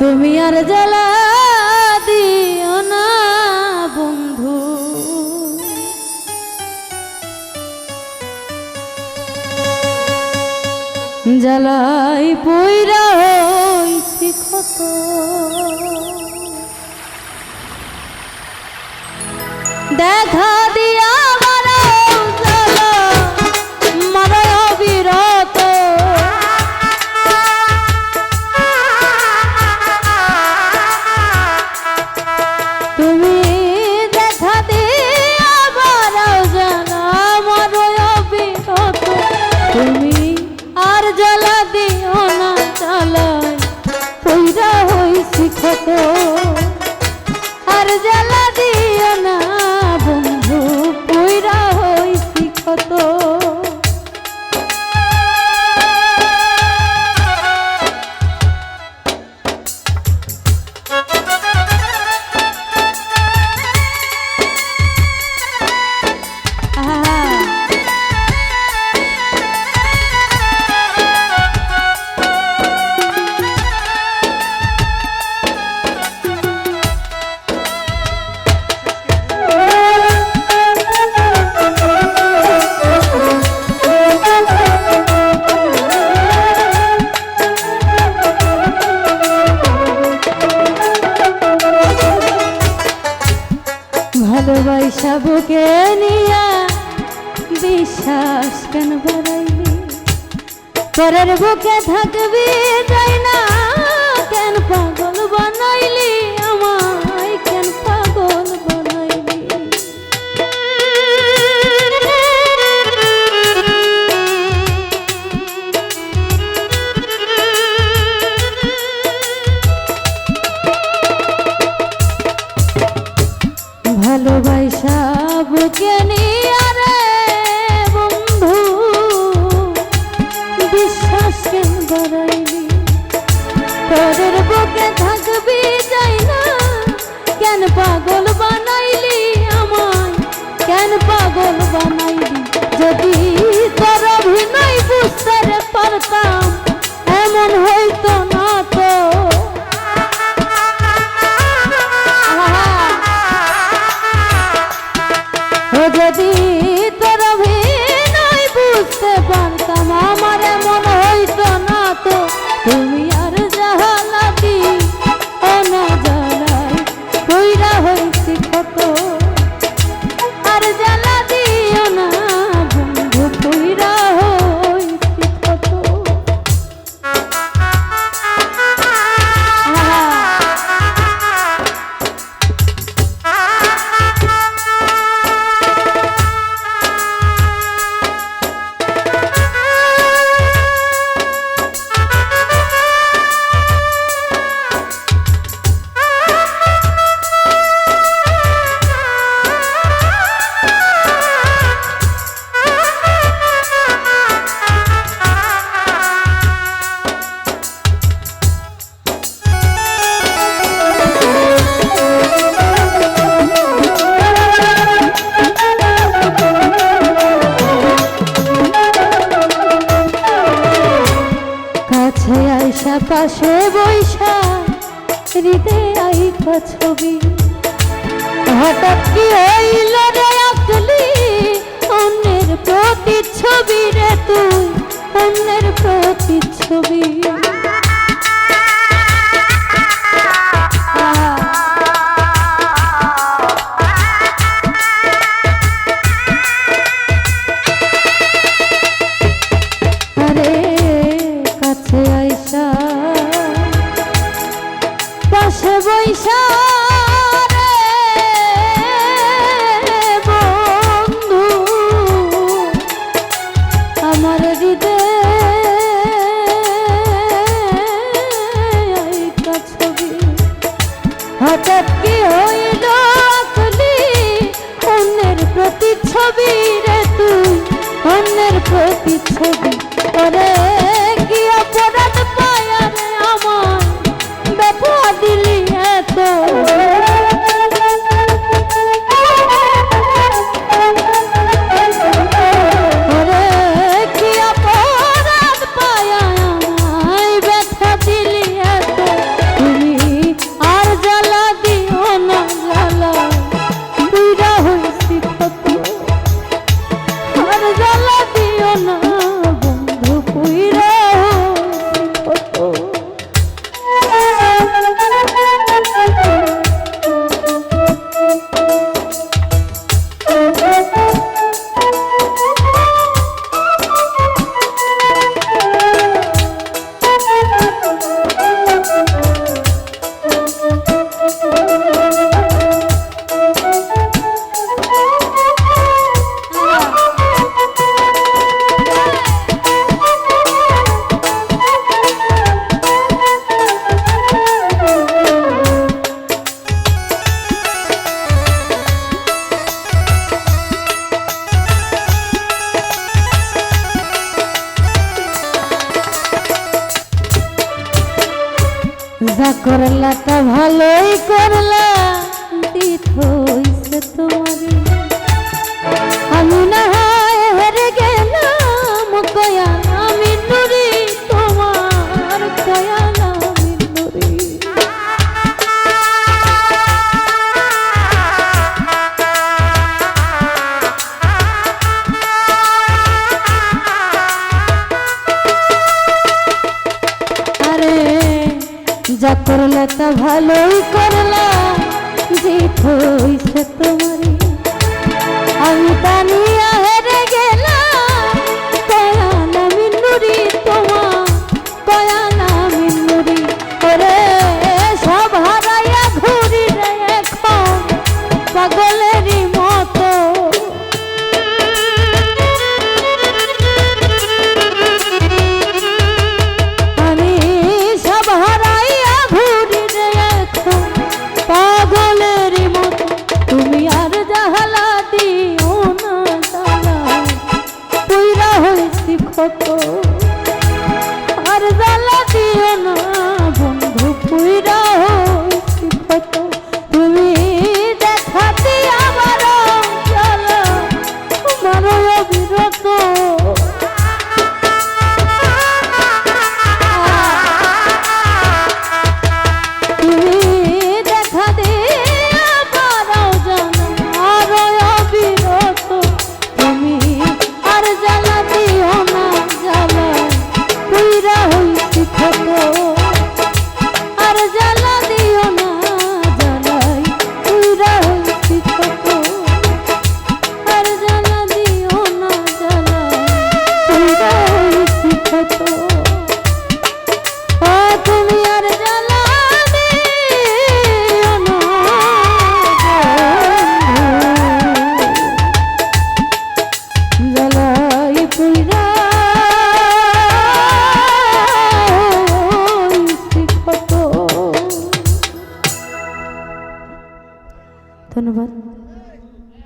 তুমি আর জ্বালা দিও না বন্ধু। জ্বালাই পইরা হইছি ক্ষত। দেখা বুকে নিয়া বিশ্বাস কেন বাড়াইলি? পরের বুকে থাকবি যাই না? কেন পাগল বানাইলি? আমায় কেন পাগল বানাইলি? ভালোবাসা বুকে নিয়ে রে বন্ধু, বিশ্বাস কেন বাড়াইলি? তোদের বুকে থাকবি যাই না? কেন পাগল বানাইলি আমায়? কেন পাগল বানাইলি? যদি কাছে আইসা পাশে বৈশা হৃদে আইকা ছবি। হঠাৎ কি হইল রে আকলি অন্যের প্রতি ছবি রে তুই, অন্যের প্রতি ছবি হঠাৎ কি হইল আসলি? অন্যের প্রতি ছবি রে তুই, অন্যের প্রতি ছবি করে কি অপরাধ করলা তা ভালোই করলা। যা করলে তা ভালোই করলা যে হইছে তোমার আমি তা নিয়ে হেরে গেলাম